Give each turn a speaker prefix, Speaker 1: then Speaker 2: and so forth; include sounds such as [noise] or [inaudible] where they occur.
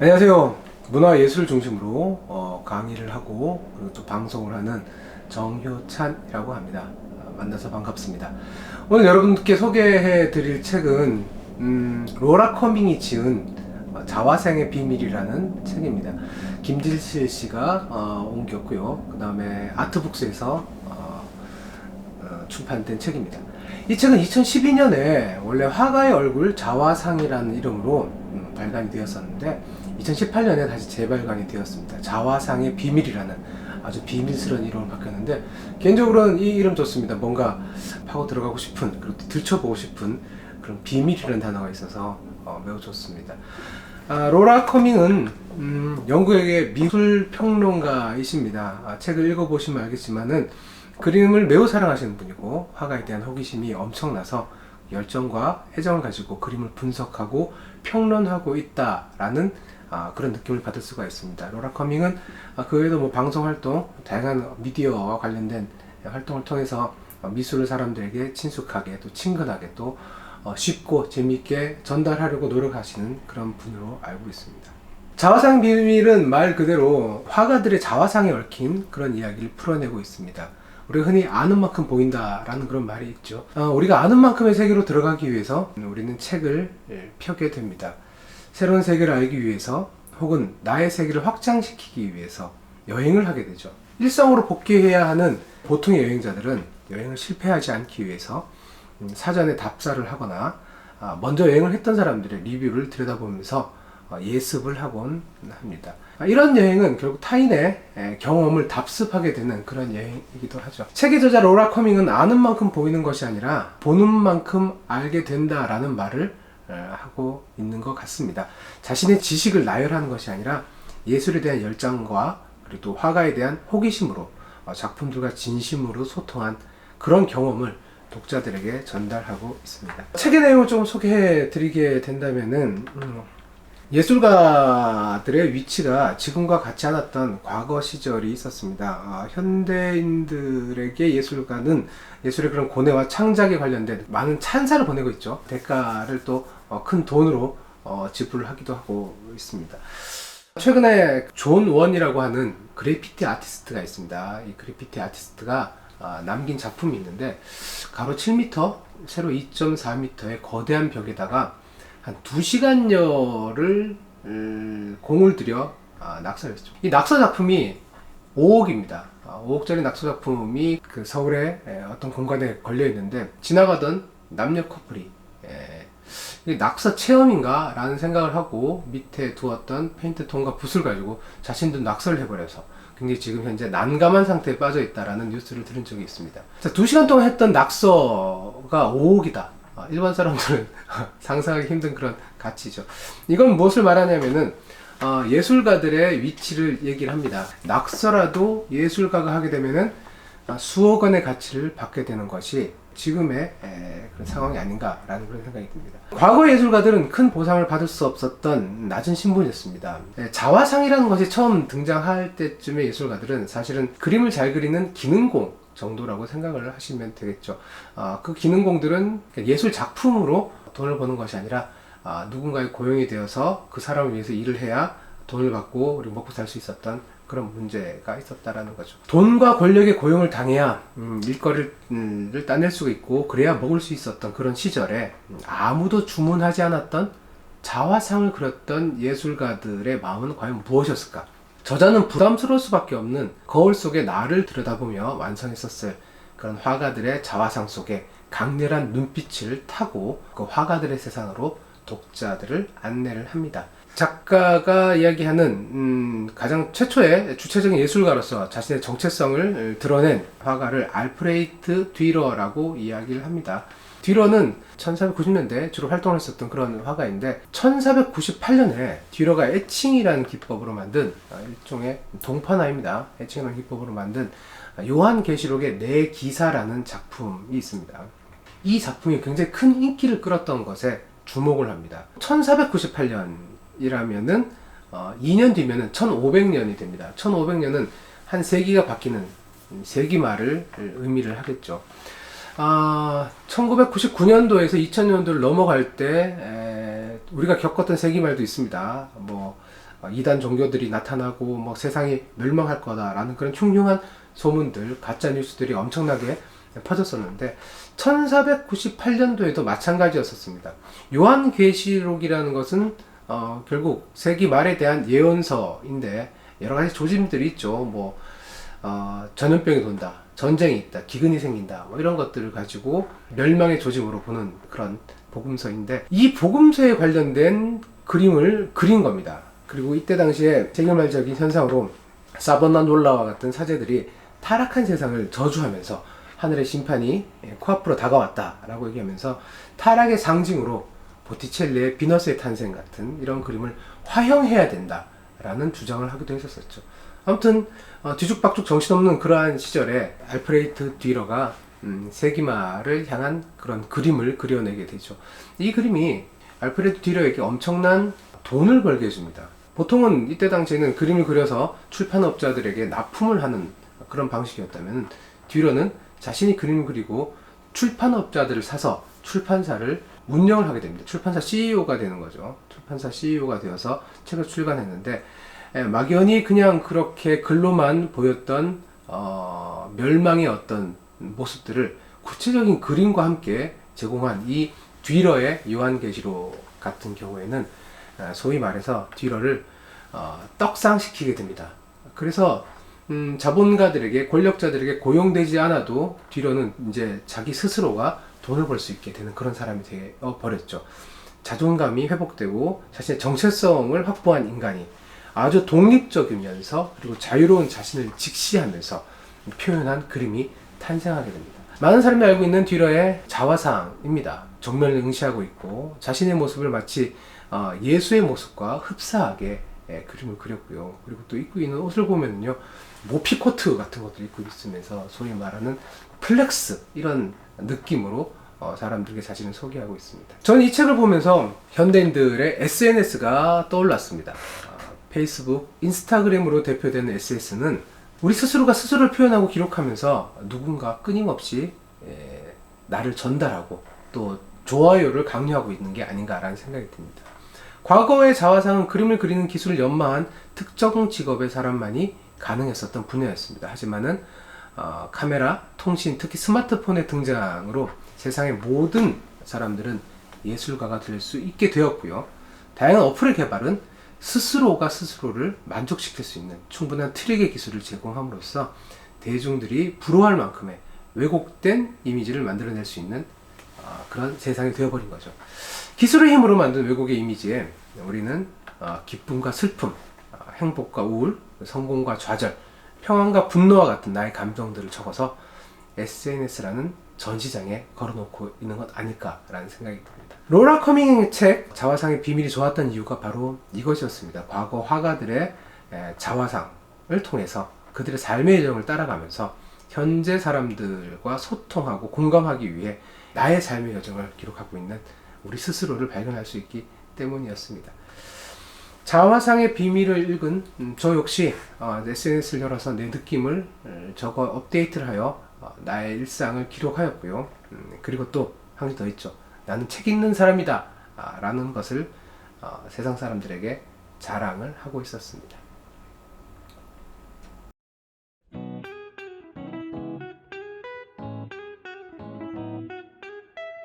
Speaker 1: 안녕하세요. 문화 예술 중심으로 어, 강의를 하고 그리고 또 방송을 하는 정효찬이라고 합니다. 어, 만나서 반갑습니다. 오늘 여러분께 소개해 드릴 책은 음, 로라 커밍이 지은 어, 자화생의 비밀이라는 책입니다. 김질실 씨가 어, 옮겼고요. 그 다음에 아트북스에서 어, 어, 출판된 책입니다. 이 책은 2012년에 원래 화가의 얼굴 자화상이라는 이름으로 음, 발간이 되었었는데 2018년에 다시 재발간이 되었습니다. 자화상의 비밀이라는 아주 비밀스러운 이름으로 바뀌었는데 개인적으로는 이 이름 좋습니다. 뭔가 파고 들어가고 싶은 그리고 또 들춰보고 싶은 그런 비밀이라는 단어가 있어서 어, 매우 좋습니다. 아, 로라 커밍은 음, 영국의 미술 평론가이십니다. 아, 책을 읽어보시면 알겠지만은 그림을 매우 사랑하시는 분이고 화가에 대한 호기심이 엄청나서 열정과 애정을 가지고 그림을 분석하고 평론하고 있다라는 아, 그런 느낌을 받을 수가 있습니다. 로라 커밍은 아, 그 외에도 뭐 방송 활동, 다양한 미디어와 관련된 활동을 통해서 어, 미술을 사람들에게 친숙하게 또 친근하게 또 어, 쉽고 재미있게 전달하려고 노력하시는 그런 분으로 알고 있습니다. 자화상 비밀은 말 그대로 화가들의 자화상에 얽힌 그런 이야기를 풀어내고 있습니다. 우리가 흔히 아는 만큼 보인다라는 그런 말이 있죠. 어, 우리가 아는 만큼의 세계로 들어가기 위해서 우리는 책을 예, 펴게 됩니다. 새로운 세계를 알기 위해서 혹은 나의 세계를 확장시키기 위해서 여행을 하게 되죠. 일상으로 복귀해야 하는 보통의 여행자들은 여행을 실패하지 않기 위해서 음, 사전에 답사를 하거나 아, 먼저 여행을 했던 사람들의 리뷰를 들여다보면서 어, 예습을 하곤 합니다. 아, 이런 여행은 결국 타인의 에, 경험을 답습하게 되는 그런 여행이기도 하죠. 책의 저자 로라 커밍은 아는 만큼 보이는 것이 아니라 보는 만큼 알게 된다라는 말을 에, 하고 있는 것 같습니다. 자신의 지식을 나열하는 것이 아니라 예술에 대한 열정과 그리고 또 화가에 대한 호기심으로 어, 작품들과 진심으로 소통한 그런 경험을 독자들에게 전달하고 있습니다. 책의 내용을 좀 소개해 드리게 된다면은 음, 예술가들의 위치가 지금과 같지 않았던 과거 시절이 있었습니다. 아, 현대인들에게 예술가는 예술의 그런 고뇌와 창작에 관련된 많은 찬사를 보내고 있죠. 대가를 또 큰 돈으로 어, 지불을 하기도 하고 있습니다. 최근에 존 원이라고 하는 그래피티 아티스트가 있습니다. 이 그래피티 아티스트가 아, 남긴 작품이 있는데 가로 7m, 세로 2.4m의 거대한 벽에다가 한 2시간여를 음, 공을 들여 아, 낙서했죠. 이 낙서 작품이 5억입니다. 5억짜리 낙서 작품이 그 서울의 에, 어떤 공간에 걸려 있는데 지나가던 남녀 커플이 낙서 체험인가? 라는 생각을 하고 밑에 두었던 페인트 통과 붓을 가지고 자신도 낙서를 해버려서 굉장히 지금 현재 난감한 상태에 빠져 있다라는 뉴스를 들은 적이 있습니다. 자, 두 시간 동안 했던 낙서가 5억이다. 아, 일반 사람들은 [laughs] 상상하기 힘든 그런 가치죠. 이건 무엇을 말하냐면은 어, 예술가들의 위치를 얘기를 합니다. 낙서라도 예술가가 하게 되면은 아, 수억 원의 가치를 받게 되는 것이 지금의 에, 그런 상황이 아닌가라는 그런 생각이 듭니다. 과거 예술가들은 큰 보상을 받을 수 없었던 낮은 신분이었습니다. 에, 자화상이라는 것이 처음 등장할 때쯤의 예술가들은 사실은 그림을 잘 그리는 기능공 정도라고 생각을 하시면 되겠죠. 아, 그 기능공들은 예술 작품으로 돈을 버는 것이 아니라 아, 누군가의 고용이 되어서 그 사람을 위해서 일을 해야 돈을 받고 그리고 먹고 살 수 있었던 그런 문제가 있었다라는 거죠. 돈과 권력의 고용을 당해야 음, 일거리를 음, 따낼 수가 있고 그래야 먹을 수 있었던 그런 시절에 음, 아무도 주문하지 않았던 자화상을 그렸던 예술가들의 마음은 과연 무엇이었을까? 저자는 부담스러울 수밖에 없는 거울 속의 나를 들여다보며 완성했었을 그런 화가들의 자화상 속에 강렬한 눈빛을 타고 그 화가들의 세상으로 독자들을 안내를 합니다. 작가가 이야기하는 음, 가장 최초의 주체적인 예술가로서 자신의 정체성을 드러낸 화가를 알프레이트 뒤러라고 이야기를 합니다. 뒤러는 1490년대 주로 활동을 했었던 그런 화가인데 1498년에 뒤러가 애칭이라는 기법으로 만든 아, 일종의 동판화입니다. 애칭이라는 기법으로 만든 요한 계시록의 내 기사라는 작품이 있습니다. 이 작품이 굉장히 큰 인기를 끌었던 것에 주목을 합니다. 1498년이라면은 어, 2년 뒤면은 1500년이 됩니다. 1500년은 한 세기가 바뀌는 세기 말을 의미를 하겠죠. 아, 1999년도에서 2000년도를 넘어갈 때 에, 우리가 겪었던 세기말도 있습니다. 뭐 어, 이단 종교들이 나타나고 뭐 세상이 멸망할 거다라는 그런 흉흉한 소문들, 가짜 뉴스들이 엄청나게 퍼졌었는데 1498년도에도 마찬가지였었습니다. 요한계시록이라는 것은 어, 결국 세기 말에 대한 예언서인데 여러 가지 조짐들이 있죠. 뭐 어, 전염병이 돈다, 전쟁이 있다, 기근이 생긴다, 뭐 이런 것들을 가지고 멸망의 조짐으로 보는 그런 복음서인데 이 복음서에 관련된 그림을 그린 겁니다. 그리고 이때 당시에 세계말적인 현상으로 사버나 놀라와 같은 사제들이 타락한 세상을 저주하면서 하늘의 심판이 코앞으로 다가왔다라고 얘기하면서 타락의 상징으로 보티첼리의 비너스의 탄생 같은 이런 그림을 화형해야 된다라는 주장을 하기도 했었었죠. 아무튼 어, 뒤죽박죽 정신없는 그러한 시절에 알프레이트 뒤러가 음, 세기마를 향한 그런 그림을 그려내게 되죠. 이 그림이 알프레드 뒤러에게 엄청난 돈을 벌게 해줍니다. 보통은 이때 당시에는 그림을 그려서 출판업자들에게 납품을 하는 그런 방식이었다면 뒤러는 자신이 그림을 그리고 출판업자들을 사서 출판사를 운영을 하게 됩니다. 출판사 CEO가 되는 거죠. 출판사 CEO가 되어서 책을 출간했는데 예, 막연히 그냥 그렇게 글로만 보였던 어, 멸망의 어떤 모습들을 구체적인 그림과 함께 제공한 이 뒤러의 요한계시록 같은 경우에는 아, 소위 말해서 뒤러를 어, 떡상시키게 됩니다. 그래서 음, 자본가들에게 권력자들에게 고용되지 않아도 뒤로는 이제 자기 스스로가 돈을 벌 수 있게 되는 그런 사람이 되어 버렸죠. 자존감이 회복되고 자신의 정체성을 확보한 인간이 아주 독립적이면서 그리고 자유로운 자신을 직시하면서 표현한 그림이 탄생하게 됩니다. 많은 사람이 알고 있는 뒤러의 자화상입니다. 정면을 응시하고 있고 자신의 모습을 마치 어, 예수의 모습과 흡사하게 예, 그림을 그렸고요. 그리고 또 입고 있는 옷을 보면요. 모피 코트 같은 것도 입고 있으면서 소위 말하는 플렉스 이런 느낌으로 어, 사람들에게 자신을 소개하고 있습니다. 저는 이 책을 보면서 현대인들의 SNS가 떠올랐습니다. 어, 페이스북, 인스타그램으로 대표되는 SNS는 우리 스스로가 스스로를 표현하고 기록하면서 누군가 끊임없이 에, 나를 전달하고 또 좋아요를 강요하고 있는 게 아닌가라는 생각이 듭니다. 과거의 자화상은 그림을 그리는 기술을 연마한 특정 직업의 사람만이 가능했었던 분야였습니다. 하지만은 어, 카메라, 통신, 특히 스마트폰의 등장으로 세상의 모든 사람들은 예술가가 될 수 있게 되었고요. 다양한 어플의 개발은 스스로가 스스로를 만족시킬 수 있는 충분한 트릭의 기술을 제공함으로써 대중들이 부러워할 만큼의 왜곡된 이미지를 만들어낼 수 있는 어, 그런 세상이 되어버린 거죠. 기술의 힘으로 만든 왜곡의 이미지에 우리는 어, 기쁨과 슬픔, 어, 행복과 우울, 성공과 좌절, 평안과 분노와 같은 나의 감정들을 적어서 SNS라는 전시장에 걸어놓고 있는 것 아닐까라는 생각이 듭니다. 로라 커밍의 책 자화상의 비밀이 좋았던 이유가 바로 이것이었습니다. 과거 화가들의 에, 자화상을 통해서 그들의 삶의 여정을 따라가면서 현재 사람들과 소통하고 공감하기 위해 나의 삶의 여정을 기록하고 있는 우리 스스로를 발견할 수 있기 때문이었습니다. 자화상의 비밀을 읽은 음, 저 역시 어, SNS를 열어서 내 느낌을 어, 적어 업데이트를 하여 어, 나의 일상을 기록하였고요. 음, 그리고 또한 가지 더 있죠. 나는 책 읽는 사람이다. 아, 라는 것을 어, 세상 사람들에게 자랑을 하고 있었습니다.